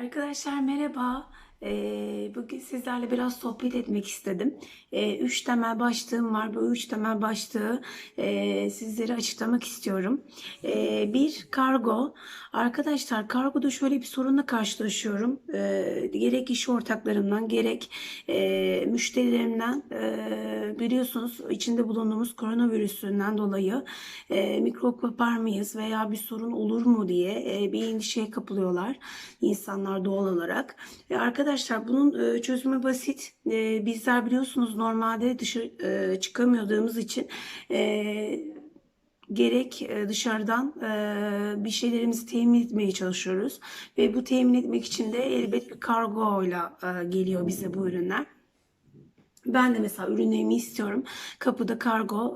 Arkadaşlar merhaba. Ee, bugün sizlerle biraz sohbet etmek istedim. Ee, üç temel başlığım var. Bu üç temel başlığı e, sizlere açıklamak istiyorum. Ee, bir kargo. Arkadaşlar kargoda şöyle bir sorunla karşılaşıyorum. Gerek iş ortaklarımdan gerek e, müşterilerimden biliyorsunuz içinde bulunduğumuz koronavirüsünden dolayı e, mikrop kapar mıyız veya bir sorun olur mu diye bir endişeye kapılıyorlar insanlar doğal olarak. Ve arkadaşlar bunun e, çözümü basit. E, bizler biliyorsunuz normalde dışarı e, çıkamıyordığımız için gerek dışarıdan bir şeylerimizi temin etmeye çalışıyoruz. Ve bu temin etmek için de elbet bir kargoyla geliyor bize bu ürünler. Ben de mesela ürünlerimi istiyorum. Kapıda kargo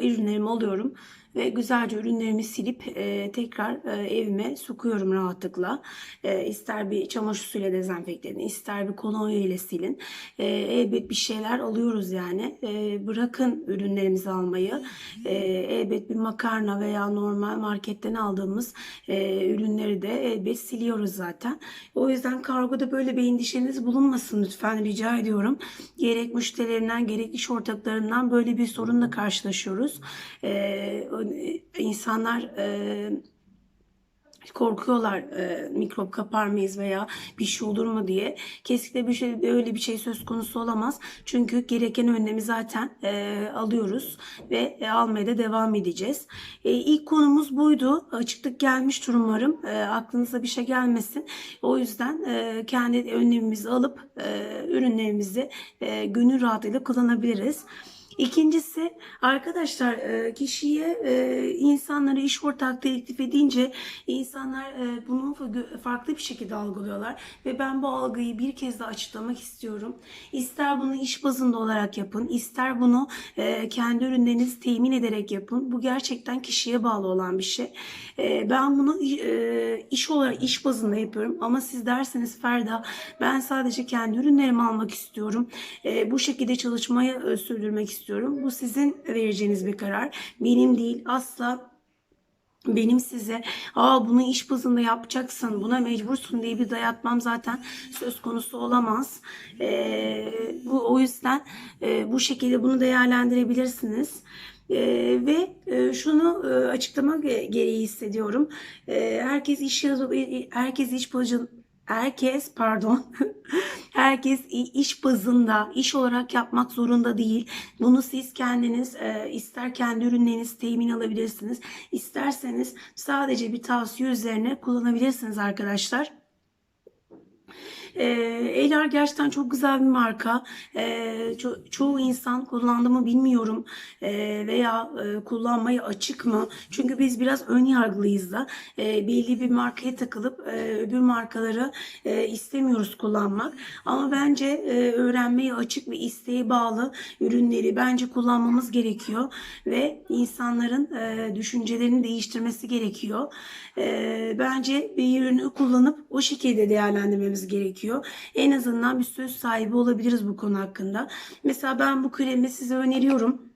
ürünlerimi alıyorum ve güzelce ürünlerimi silip e, tekrar e, evime sokuyorum rahatlıkla. E, ister bir çamaşır suyuyla dezenfekte edin, ister bir kolonya ile silin. E, elbet bir şeyler alıyoruz yani. E, bırakın ürünlerimizi almayı. E, elbet bir makarna veya normal marketten aldığımız e, ürünleri de elbet siliyoruz zaten. O yüzden kargoda böyle bir endişeniz bulunmasın lütfen rica ediyorum. Gerek müşterilerimden gerek iş ortaklarımdan böyle bir sorunla karşılaşıyoruz. E, insanlar e, korkuyorlar e, mikrop kapar mıyız veya bir şey olur mu diye. Kesinlikle bir şey öyle bir şey söz konusu olamaz. Çünkü gereken önlemi zaten e, alıyoruz ve e, almaya da devam edeceğiz. E, ilk konumuz buydu. Açıklık gelmiş umarım. E, aklınıza bir şey gelmesin. O yüzden e, kendi önlemimizi alıp e, ürünlerimizi e, gönül rahatlığıyla kullanabiliriz. İkincisi arkadaşlar e, kişiye e, insanlara iş ortaklığı teklif edince insanlar e, bunu farklı bir şekilde algılıyorlar ve ben bu algıyı bir kez daha açıklamak istiyorum. İster bunu iş bazında olarak yapın, ister bunu kendi ürünlerinizi temin ederek yapın. Bu gerçekten kişiye bağlı olan bir şey. Ben bunu iş olarak iş bazında yapıyorum ama siz derseniz Ferda ben sadece kendi ürünlerimi almak istiyorum. Bu şekilde çalışmayı sürdürmek istiyorum istiyorum. Bu sizin vereceğiniz bir karar. Benim değil asla benim size aa bunu iş bazında yapacaksın buna mecbursun diye bir dayatmam zaten söz konusu olamaz. Ee, bu o yüzden e, bu şekilde bunu değerlendirebilirsiniz. Ee, ve e, şunu e, açıklama gereği hissediyorum. E, herkes iş yazı herkes iş herkes pardon herkes iş bazında iş olarak yapmak zorunda değil. Bunu siz kendiniz e, ister kendi ürünleriniz temin alabilirsiniz. isterseniz sadece bir tavsiye üzerine kullanabilirsiniz arkadaşlar. E, Elar gerçekten çok güzel bir marka. E, ço- çoğu insan kullandı mı bilmiyorum e, veya e, kullanmayı açık mı? Çünkü biz biraz ön yargılıyız da e, belli bir markaya takılıp e, öbür markaları e, istemiyoruz kullanmak. Ama bence e, öğrenmeye açık ve isteğe bağlı ürünleri bence kullanmamız gerekiyor ve insanların e, düşüncelerini değiştirmesi gerekiyor. E, bence bir ürünü kullanıp o şekilde değerlendirmemiz gerekiyor. En azından bir söz sahibi olabiliriz bu konu hakkında. Mesela ben bu kremi size öneriyorum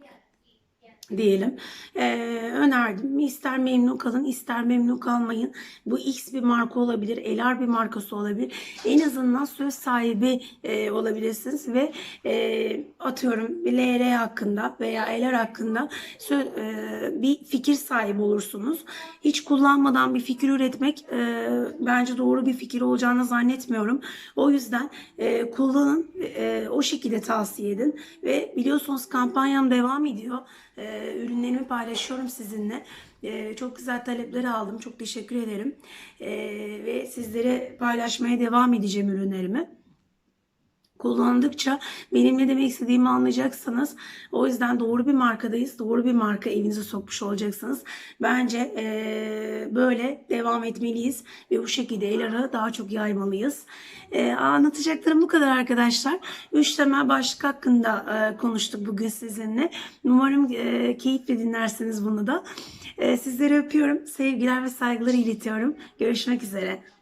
diyelim. Ee, önerdim. İster memnun kalın, ister memnun kalmayın. Bu X bir marka olabilir, Elar bir markası olabilir. En azından söz sahibi e, olabilirsiniz ve e, atıyorum LR hakkında veya Elar hakkında söz, e, bir fikir sahibi olursunuz. Hiç kullanmadan bir fikir üretmek e, bence doğru bir fikir olacağını zannetmiyorum. O yüzden e, kullanın, e, o şekilde tavsiye edin ve biliyorsunuz kampanyam devam ediyor. E, ürünlerimi paylaşıyorum sizinle. E, çok güzel talepleri aldım. Çok teşekkür ederim. E, ve sizlere paylaşmaya devam edeceğim ürünlerimi kullandıkça benim ne demek istediğimi anlayacaksınız. O yüzden doğru bir markadayız. Doğru bir marka evinize sokmuş olacaksınız. Bence e, böyle devam etmeliyiz ve bu şekilde Elar'ı daha çok yaymalıyız. E, anlatacaklarım bu kadar arkadaşlar. Üç temel başlık hakkında e, konuştuk bugün sizinle. Umarım e, keyifle dinlersiniz bunu da. E, sizleri öpüyorum. Sevgiler ve saygılar iletiyorum. Görüşmek üzere.